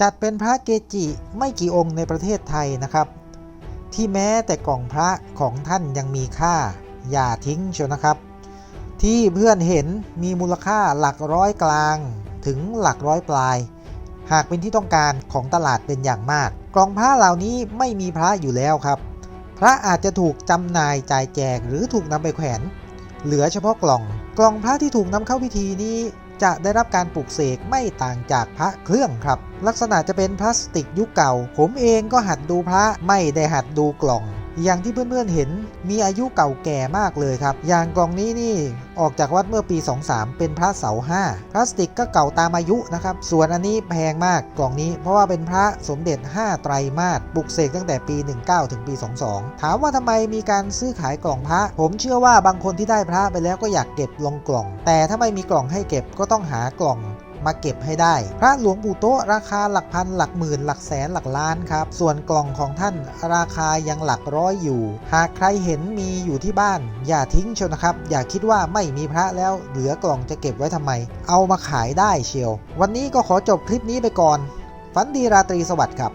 จัดเป็นพระเกจิไม่กี่องค์ในประเทศไทยนะครับ ที่แม้แต่กล่องพระของท่านยังมีค่า อย่าทิ้งเชียวนะครับ ที่เพื่อนเห็นมีมูลค่าหลักร้อยกลางถึงหลักร้อยปลาย หากเป็นที่ต้องการของตลาดเป็นอย่างมาก กล่องพระเหล่านี้ไม่มีพระอยู่แล้วครับ พระอาจจะถูกจำหน่ายจ่ายแจกหรือถูกนำไปแขวน เหลือเฉพาะกล่อง กล่องพระที่ถูกนำเข้าพิธีนี้ จะได้รับการปลูกเสกไม่ต่างจากพระเครื่องครับ ลักษณะจะเป็นพลาสติกยุคเก่า ผมเองก็หัดดูพระไม่ได้หัดดูกล่อง อย่างที่เพื่อนๆเห็นมีอายุเก่าแก่มากเลยครับ อย่างกล่องนี้นี่ออกจากวัดเมื่อปี 23 เป็นพระเสาห้าพลาสติกก็เก่าตามอายุนะครับ ส่วนอันนี้แพงมากกล่องนี้ เพราะว่าเป็นพระสมเด็จ 5 ไตรมาสปลุกเสกตั้งแต่ปี 19 ถึงปี 22 ถามว่าทำไมมีการซื้อขายกล่องพระ ผมเชื่อว่าบางคนที่ได้พระไปแล้วก็อยากเก็บลงกล่อง แต่ถ้าไม่มีกล่องให้เก็บก็ต้องหากล่อง มาเก็บให้ได้ พระหลวงปู่โตะราคาหลักพันหลักหมื่นหลักแสนหลักล้านครับ ส่วนกล่องของท่านราคายังหลักร้อยอยู่ หากใครเห็นมีอยู่ที่บ้าน อย่าทิ้งเชียวนะครับ อย่าคิดว่าไม่มีพระแล้วเหลือกล่องจะเก็บไว้ทำไม เอามาขายได้เชียว วันนี้ก็ขอจบคลิปนี้ไปก่อน ฝันดีราตรีสวัสดิ์ครับ